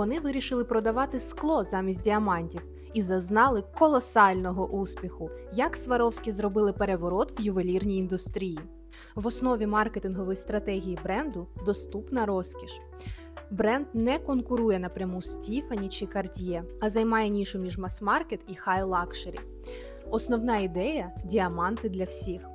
Вони вирішили продавати скло замість діамантів і зазнали колосального успіху, як Сваровські зробили переворот в ювелірній індустрії. В основі маркетингової стратегії бренду доступна розкіш. Бренд не конкурує напряму з Tiffany чи Cartier, а займає нішу між мас-маркет і хай-лакшері. Основна ідея діаманти для всіх.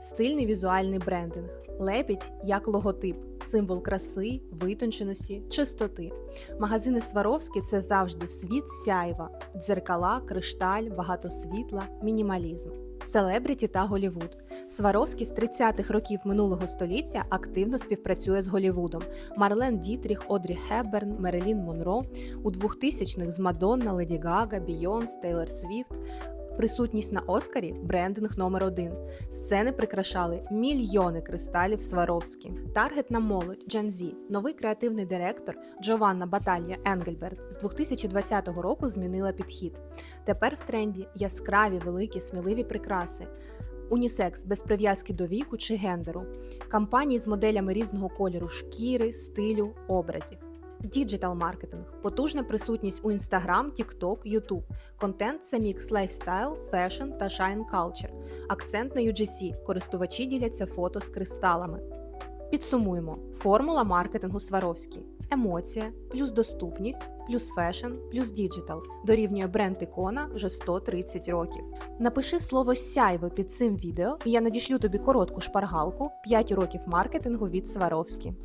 Стильний візуальний брендинг. Лебідь як логотип, символ краси, витонченості, чистоти. Магазини Сваровські це завжди світ сяйва, дзеркала, кришталь, багато світла, мінімалізм. Селебріті та Голівуд. Сваровський з 30-х років минулого століття активно співпрацює з Голівудом. Марлен Дітріх, Одрі Хепберн, Мерелін Монро. У 2000-х з Мадонна, Леді Гага, Бійонс, Тейлор Свіфт. Присутність на Оскарі брендинг номер один. Сцени прикрашали мільйони кристалів Сваровські. Таргет на молодь Z. Новий креативний директор Джованна Баталія Енгельберт з 2020 року змінила підхід. Тепер в тренді яскраві, великі, сміливі прикраси. Унісекс без прив'язки до віку чи гендеру, кампанії з моделями різного кольору шкіри, стилю, образів. Діджитал маркетинг, потужна присутність у Instagram, TikTok, YouTube. Контент це мікс лайфстайл, фешн та shine culture. Акцент на UGC. Користувачі діляться фото з кристалами. Підсумуємо: формула маркетингу Сваровський. Емоція, плюс доступність, плюс фешн, плюс діджитал дорівнює бренд ікона вже 130 років. Напиши слово сяйво під цим відео, і я надішлю тобі коротку шпаргалку 5 уроків маркетингу від Сваровські.